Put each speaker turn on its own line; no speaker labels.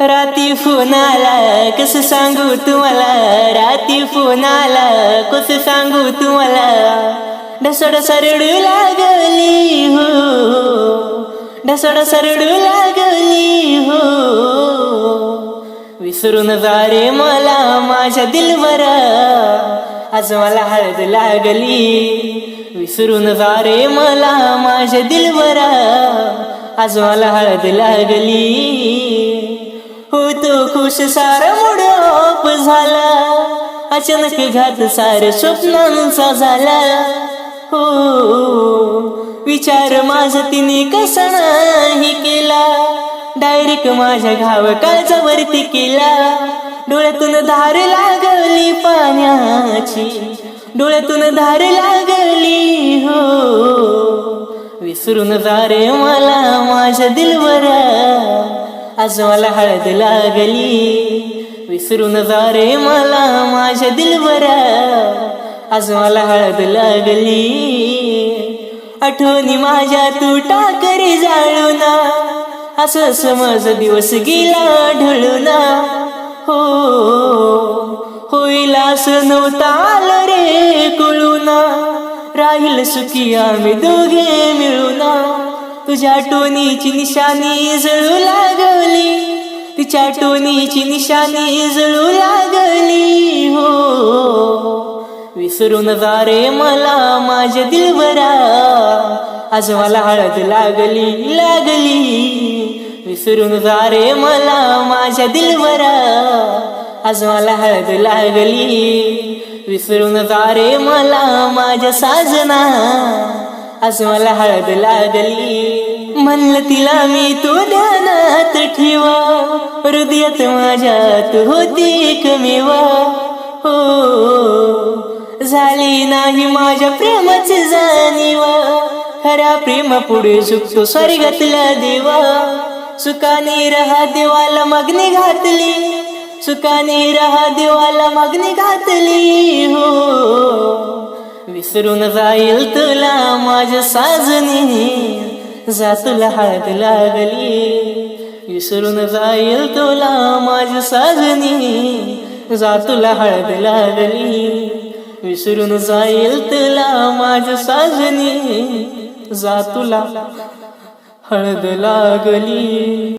राती फोन आला कसं सांगू तुम्हाला? राती फोन आला कसं सांगू तुम्हाला? ढसडसा रडू लागली हो. ढसडसा रडू लागली हो. विसरून जा रे मला माझ्या दिलवर. आज मला हळद लागली. विसरून जा रे मला माझ्या दिलवर. आज मला हळद लागली. हो तो खुश सार मूड झाला. अचानक घात सार स्वप्नांचा झाला. हो विचार माझा तिने कसा नाही केला. डायरेक्ट माझ्या घाव काळजावरती केला. डोळ्यातून धार लागली पाण्याची. डोळ्यातून धार लागली हो. विसरून जा रे मला माझ्या दिलवरा. आज मला हळद लागली. विसरून जा रे मला माझ्या दिलवरा आज मला हळद लागली. आठवणी माझ्या तू टाकरी जाळून. असं समज दिवस गेला ढळून. हो होईल असं नव्हता आलं रे कळूना. राहील सुखी आम्ही दोघे मिळून. तुझ्या टोनीची निशाणी जळू लागली. तिच्या टोनीची निशाणी जळू लागली. हो विसरून जा रे मला माझ्या दिलवरा. आज मला हळद लागली लागली. विसरून जा रे मला माझ्या दिलवरा. आज मला हळद लागली. विसरून जा रे मला माझ्या साजना. आज मला हळद लागली. म्हणलं तिला मी तू ध्यानात ठेवा. हृदयात माझ्यात होती कमीवा. हो झाली नाही माझ्या प्रेमाची जाणीवा. खरा प्रेम पुढे सुखतो स्वर्गातला देवा. सुखाने रहा देवाला मग्नी घातली. सुखाने रहा देवाला मग्नी घातली. हो विसरून जाईल तुला माझ्या साजनी. जा तुला हळद लागली. विसरून जाईल तुला माझ्या साजनी. जा तुला हळद लागली. विसरून जाईल तुला माझ्या साजनी. जा तुला हळद लागली.